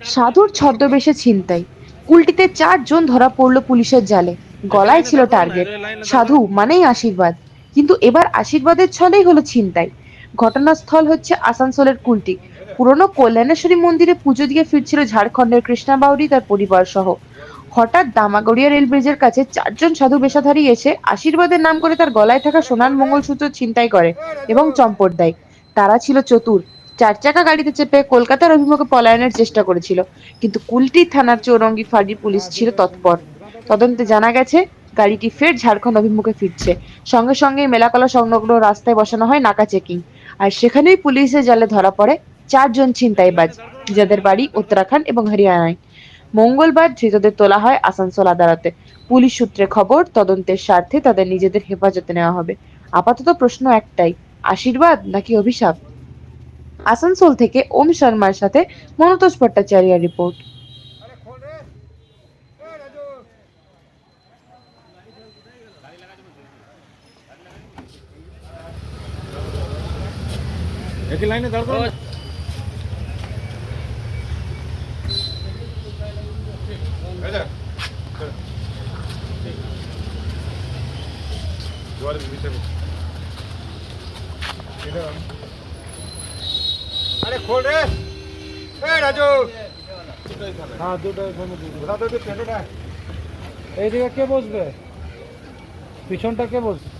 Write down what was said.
সাধুর ছদ্মবেশে ছিনতাই। কুলটিতে চারজন ধরা পড়ল পুলিশের জালে। গলায় ছিল টার্গেট। সাধু মানেই আশীর্বাদ। কিন্তু এবার আশীর্বাদের ছলেই হলো ছিনতাই। ঘটনাস্থল হচ্ছে আসানসোলের কুলটি। পুরনো কল্যাণেশ্বরী মন্দিরে পুজো দিয়ে ফিরছিল ঝাড়খণ্ডের কৃষ্ণা বাউরি তার পরিবার সহ হঠাৎ দামাগড়িয়া রেল ব্রিজের কাছে চারজন সাধু বেশাধারী এসে আশীর্বাদের নাম করে তার গলায় থাকা সোনার মঙ্গলসূত্র ছিনতাই করে এবং চম্পট দেয়। তারা ছিল চতুর। চার চাকা গাড়িতে চেপে কলকাতার অভিমুখে পলায়নের চেষ্টা করেছিল। কিন্তু কুলটি থানার চৌরঙ্গি ফাঁড়ি পুলিশ ছিল তৎপর। তদন্তে জানা গেছে, গাড়িটি ফের ঝাড়খণ্ড অভিমুখে ফিরছে। সঙ্গে সঙ্গে মেলাকলা সংলগ্ন রাস্তায় বসানো হয় নাকা চেকিং। আর সেখানেই পুলিশের জালে ধরা পড়ে চারজন ছিনতাইবাজ, যাদের বাড়ি উত্তরাখণ্ড এবং হরিয়ানায়। মঙ্গলবার ধৃতদের তোলা হয় আসানসোল আদালতে। পুলিশ সূত্রে খবর, তদন্তের স্বার্থে তাদের নিজেদের হেফাজতে নেওয়া হবে। আপাতত প্রশ্ন একটাই, আশীর্বাদ নাকি অভিশাপ? আসানসোল থেকে ওম শর্মার সাথে মনতোষ ভট্টাচার্য রিপোর্ট। একই লাইনে দাঁড় করো আরে খোল রে। এই রাজু। হ্যাঁ দুটো এখানে থেকে ট্রেনটা এইদিকে কে বসবে? পিছনটা কে বসবে?